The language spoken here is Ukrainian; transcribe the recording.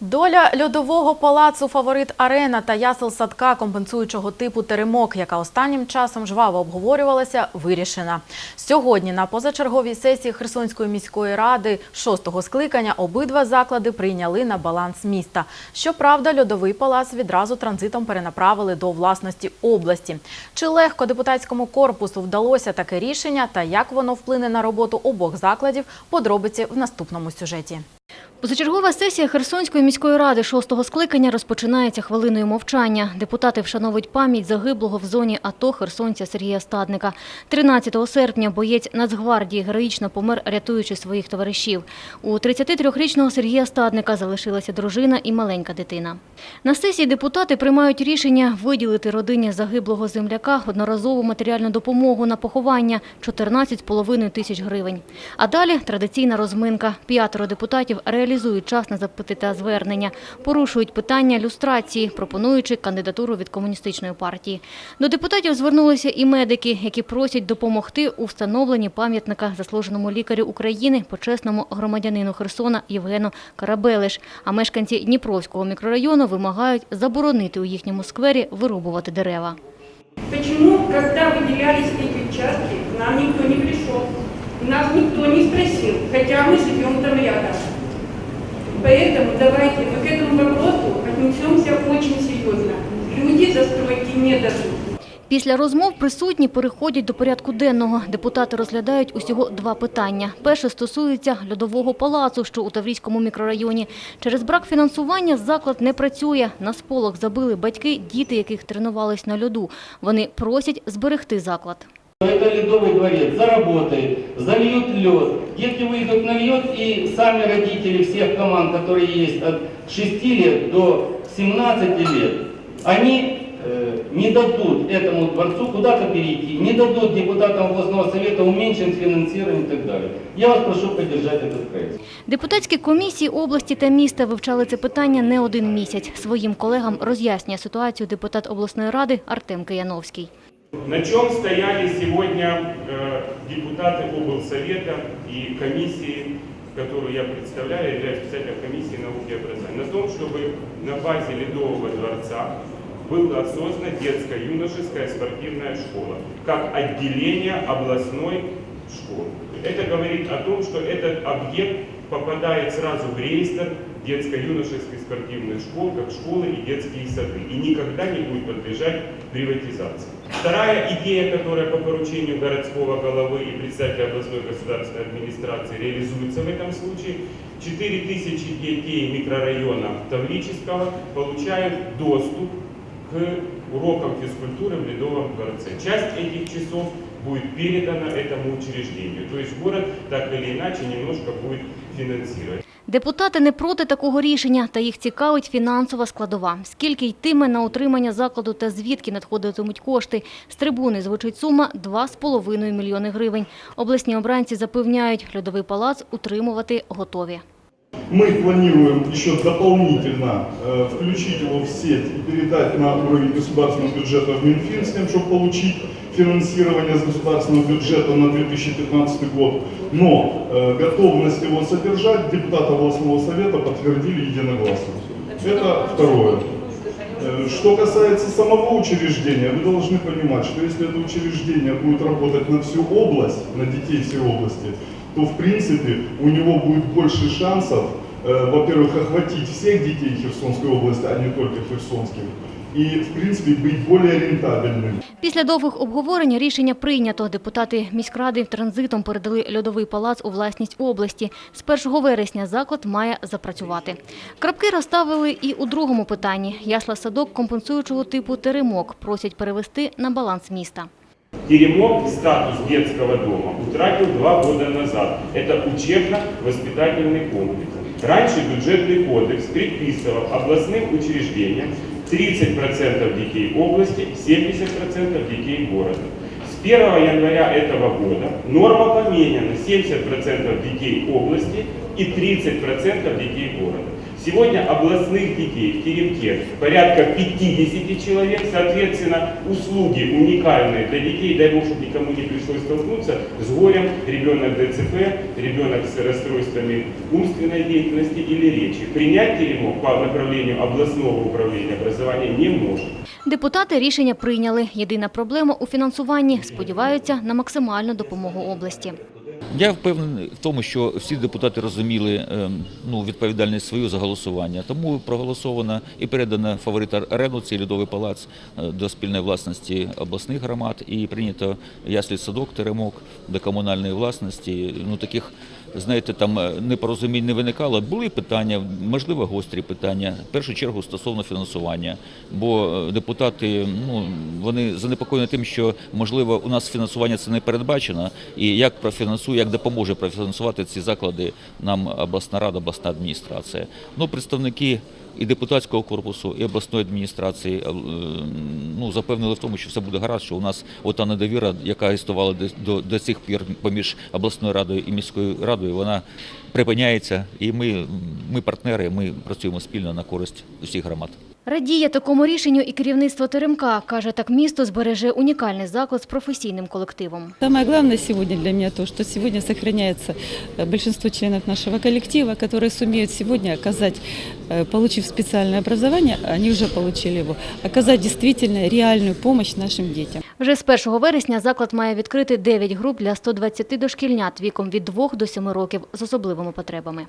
Доля льодового палацу Фаворит Арена та ясел садка компенсуючого типу теремок, яка останнім часом жваво обговорювалася, вирішена. Сьогодні на позачерговій сесії Херсонської міської ради шостого скликання обидва заклади прийняли на баланс міста. Щоправда, льодовий палац відразу транзитом перенаправили до власності області. Чи легко депутатському корпусу вдалося таке рішення та як воно вплине на роботу обох закладів? Подробиці в наступному сюжеті. Позачергова сесія Херсонської міської ради шостого скликання розпочинається хвилиною мовчання. Депутати вшановують пам'ять загиблого в зоні АТО херсонця Сергія Стадника. 13 серпня боєць Нацгвардії героїчно помер, рятуючи своїх товаришів. У 33-річного Сергія Стадника залишилася дружина і маленька дитина. На сесії депутати приймають рішення виділити родині загиблого земляка одноразову матеріальну допомогу на поховання – 14,5 тисяч гривень. А далі традиційна розминка. П'ятеро депутатів реалізують часне запити та звернення, порушують питання люстрації, пропонуючи кандидатуру від комуністичної партії. До депутатів звернулися і медики, які просять допомогти у встановленні пам'ятника заслуженому лікарю України, почесному громадянину Херсона Євгену Карабелиш. А мешканці Дніпровського мікрорайону вимагають заборонити у їхньому сквері вирубувати дерева. Почему, когда выделялись эти участки, к нам никто не пришел? Нас никто не спросил, хотя мы живем там рядом. Поэтому давайте мы к этому вопросу отнесемся очень серьезно. Люди застройки не дадут. Після розмов присутні переходять до порядку денного. Депутати розглядають усього два питання. Перше стосується льодового палацу, що у Таврійському мікрорайоні. Через брак фінансування заклад не працює. На сполох забили батьки, діти яких тренувались на льоду. Вони просять зберегти заклад. Это ледовый дворец заработает, зальют лед, детки выйдут на лед и сами родители всех команд, которые есть от 6 лет до 17 лет, они э, не дадут этому дворцу куда-то перейти, не дадут депутатам областного совета уменьшить финансирование и так далее. Я вас прошу поддержать этот проект. Депутатські комісії області та міста вивчали це питання не один місяць. Своїм колегам роз'яснює ситуацію депутат обласної ради Артем Кияновський. На чем стояли сегодня э, депутаты облсовета и комиссии, которую я представляю, являюсь председателем комиссии науки и образования? На том, чтобы на базе Ледового дворца была создана детско-юношеская спортивная школа, как отделение областной школы. Это говорит о том, что этот объект попадает сразу в реестр детско-юношеских спортивных школ, как школы и детские сады, и никогда не будет подлежать приватизации. Вторая идея, которая по поручению городского головы и председателя областной государственной администрации реализуется в этом случае, 4000 детей микрорайона Таврического получают доступ к урокам физкультуры в Ледовом дворце. Часть этих часов будет передана этому учреждению. То есть город так или иначе немножко будет финансировать. Депутати не проти такого рішення, та їх цікавить фінансова складова. Скільки йтиме на утримання закладу та звідки надходитимуть кошти? З трибуни звучить сума 2,5 мільйони гривень. Обласні обранці запевняють, льодовий палац утримувати готові. Мы планируем еще дополнительно э, включить его в сеть и передать на уровень государственного бюджета в Минфин с тем, чтобы получить финансирование с государственного бюджета на 2015 год. Но э, готовность его содержать депутаты областного совета подтвердили единогласно. Это второе. Э, Что касается самого учреждения, вы должны понимать, что если это учреждение будет работать на всю область, на детей всей области, то в принципе у него будет больше шансов, э, во-первых, охватить всех детей Херсонской области, а не только херсонских, и в принципе быть более рентабельным. Після довгих обговорень рішення прийнято. Депутати міськради транзитом передали льодовий палац у власність області. З 1 вересня заклад має запрацювати. Крапки розставили і у другому питанні. Ясла-садок компенсуючого типу теремок просять перевести на баланс міста. Теремок статус детского дома утратил два года назад. Это учебно-воспитательный комплекс. Раньше бюджетный кодекс предписывал областным учреждениям 30% детей области, 70% детей города. С 1 января этого года норма поменяна 70% детей области и 30% детей города. Сегодня областных детей в Теремке порядка 50 человек, соответственно, услуги уникальные для детей, дай бог, чтобы никому не пришлось столкнуться с горем, ребенок ДЦП, ребенок с расстройствами умственной деятельности или речи. Принять Теремок по направлению областного управления образования не может. Депутати рішення прийняли. Єдина проблема у фінансуванні. Сподіваються на максимальну допомогу області. Я впевнений в тому, що всі депутати розуміли ем, ну, відповідальність свою за голосування. Тому проголосовано і передано фаворита арену, цей льодовий палац е, до спільної власності обласних громад, і прийнято яслі садок Теремок до комунальної власності. Ну таких, знаєте, там е, непорозумінь не виникало. Були питання, можливо, гострі питання. В першу чергу стосовно фінансування, бо е, депутати ну вони занепокоєні тим, що можливо у нас фінансування це не передбачено, і як профінансує, як допоможе профінансувати ці заклади нам обласна рада, обласна адміністрація. Ну, представники і депутатського корпусу, і обласної адміністрації е, ну, запевнили в тому, що все буде гаразд, що у нас ота недовіра, яка існувала до, до, цих пір поміж обласною радою і міською радою, вона припиняється. І ми, ми партнери, ми працюємо спільно на користь усіх громад. Радіє такому рішенню і керівництво Теремка. Каже, так місто збереже унікальний заклад з професійним колективом. Самое главное сегодня для меня то, что сегодня сохраняется э, большинство членов нашего коллектива, которые сумеют сегодня оказать, э, получив специальное образование, они уже получили его, оказать действительно реальную помощь нашим детям. Вже з 1 вересня заклад має відкрити 9 груп для 120 дошкільнят віком від 2 до 7 років з особливими потребами.